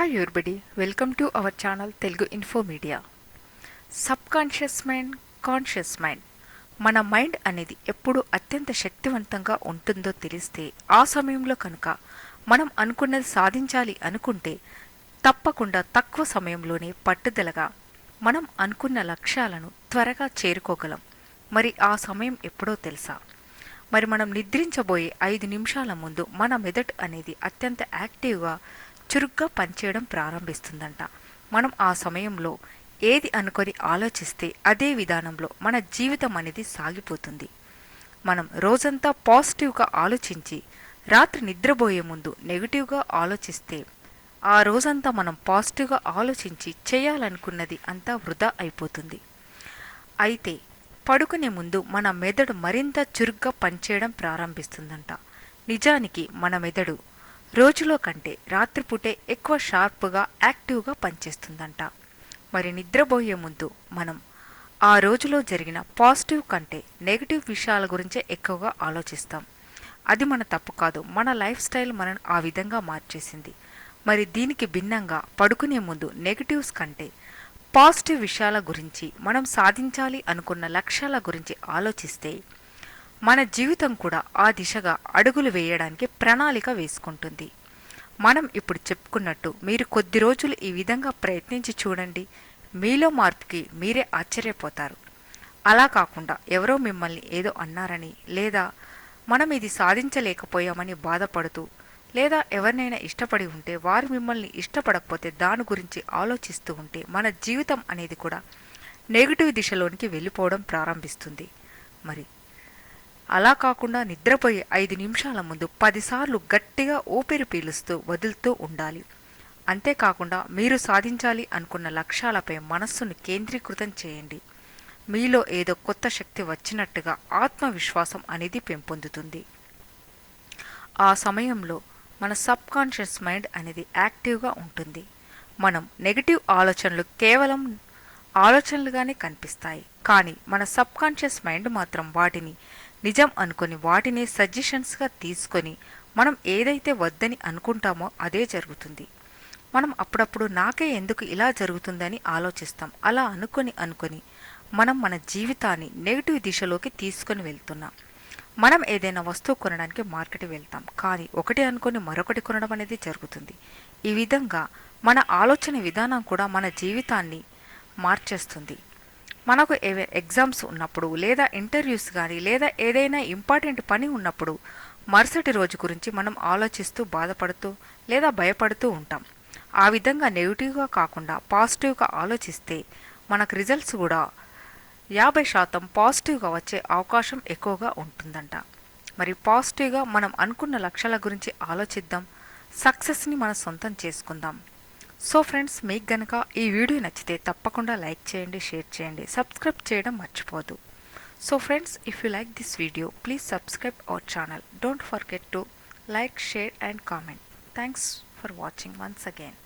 Hi everybody welcome to our channel Telugu info media subconscious mind conscious mind మన mind అనేది ఎప్పుడు అత్యంత శక్తివంతంగా ఉంటుందో తెలిస్తే ఆ సమయంలో కనుక మనం అనుకున్నది సాధించాలి అనుకుంటే తప్పకుండా తక్కువ సమయంలోనే పట్టుదలగా మనం అనుకున్న లక్ష్యాలను త్వరగా చేరుకోగలం. మరి ఆ సమయం ఎప్పుడో తెలుసా? మరి మనం నిద్రించబోయే ఐదు నిమిషాల ముందు మన మెదడు అనేది అత్యంత యాక్టివ్గా చురుగ్గా పనిచేయడం ప్రారంభిస్తుందంట. మనం ఆ సమయంలో ఏది అనుకొని ఆలోచిస్తే అదే విధానంలో మన జీవితం అనేది సాగిపోతుంది. మనం రోజంతా పాజిటివ్గా ఆలోచించి రాత్రి నిద్రపోయే ముందు నెగిటివ్గా ఆలోచిస్తే ఆ రోజంతా మనం పాజిటివ్గా ఆలోచించి చేయాలనుకున్నది అంతా వృధా అయిపోతుంది. అయితే పడుకునే ముందు మన మెదడు మరింత చురుగ్గా పనిచేయడం ప్రారంభిస్తుందంట. నిజానికి మన మెదడు రోజులో కంటే రాత్రిపూటే ఎక్కువ షార్ప్గా యాక్టివ్గా పనిచేస్తుందంట. మరి నిద్రపోయే ముందు మనం ఆ రోజులో జరిగిన పాజిటివ్ కంటే నెగిటివ్ విషయాల గురించే ఎక్కువగా ఆలోచిస్తాం. అది మన తప్పు కాదు మన లైఫ్ స్టైల్ మనను ఆ విధంగా మార్చేసింది. మరి దీనికి భిన్నంగా పడుకునే ముందు నెగిటివ్స్ కంటే పాజిటివ్ విషయాల గురించి మనం సాధించాలి అనుకున్న లక్ష్యాల గురించి ఆలోచిస్తే మన జీవితం కూడా ఆ దిశగా అడుగులు వేయడానికి ప్రణాళిక వేసుకుంటుంది. మనం ఇప్పుడు చెప్పుకున్నట్టు మీరు కొద్ది రోజులు ఈ విధంగా ప్రయత్నించి చూడండి. మీలో మార్పుకి మీరే ఆశ్చర్యపోతారు. అలా కాకుండా ఎవరో మిమ్మల్ని ఏదో అన్నారని లేదా మనం ఇది సాధించలేకపోయామని బాధపడుతూ లేదా ఎవరినైనా ఇష్టపడి ఉంటే వారు మిమ్మల్ని ఇష్టపడకపోతే దాని గురించి ఆలోచిస్తూ ఉంటే మన జీవితం అనేది కూడా నెగిటివ్ దిశలోనికి వెళ్ళిపోవడం ప్రారంభిస్తుంది. మరి అలా కాకుండా నిద్రపోయే ఐదు నిమిషాల ముందు పదిసార్లు గట్టిగా ఊపిరి పీలుస్తూ వదులుతూ ఉండాలి. అంతేకాకుండా మీరు సాధించాలి అనుకున్న లక్ష్యాలపై మనస్సును కేంద్రీకృతం చేయండి. మీలో ఏదో కొత్త శక్తి వచ్చినట్టుగా ఆత్మవిశ్వాసం అనేది పెంపొందుతుంది. ఆ సమయంలో మన సబ్ కాన్షియస్ మైండ్ అనేది యాక్టివ్గా ఉంటుంది. మనం నెగిటివ్ ఆలోచనలు కేవలం ఆలోచనలుగానే కనిపిస్తాయి. కానీ మన సబ్ కాన్షియస్ మైండ్ మాత్రం వాటిని నిజం అనుకొని వాటిని సజెషన్స్గా తీసుకొని మనం ఏదైతే వద్దని అనుకుంటామో అదే జరుగుతుంది. మనం అప్పుడప్పుడు నాకే ఎందుకు ఇలా జరుగుతుందని ఆలోచిస్తాం. అలా అనుకొని అనుకొని మనం మన జీవితాన్ని నెగిటివ్ దిశలోకి తీసుకొని వెళ్తున్నాం. మనం ఏదైనా వస్తువు కొనడానికి మార్కెట్ వెళ్తాం. కానీ ఒకటి అనుకొని మరొకటి కొనడం అనేది జరుగుతుంది. ఈ విధంగా మన ఆలోచన విధానం కూడా మన జీవితాన్ని మార్చేస్తుంది. మనకు ఏవే ఎగ్జామ్స్ ఉన్నప్పుడు లేదా ఇంటర్వ్యూస్ కానీ లేదా ఏదైనా ఇంపార్టెంట్ పని ఉన్నప్పుడు మరుసటి రోజు గురించి మనం ఆలోచిస్తూ బాధపడుతూ లేదా భయపడుతూ ఉంటాం. ఆ విధంగా నెగిటివ్గా కాకుండా పాజిటివ్గా ఆలోచిస్తే మనకు రిజల్ట్స్ కూడా యాభై శాతం పాజిటివ్గా వచ్చే అవకాశం ఎక్కువగా ఉంటుందంట. మరి పాజిటివ్గా మనం అనుకున్న లక్ష్యాల గురించి ఆలోచిద్దాం. సక్సెస్ని మన సొంతం చేసుకుందాం. సో ఫ్రెండ్స్ మీకు గనక ఈ వీడియో నచ్చితే తప్పకుండా లైక్ చేయండి షేర్ చేయండి సబ్స్క్రైబ్ చేయడం మర్చిపోదు. So friends if you like this video please subscribe our channel don't forget to like share and comment thanks for watching once again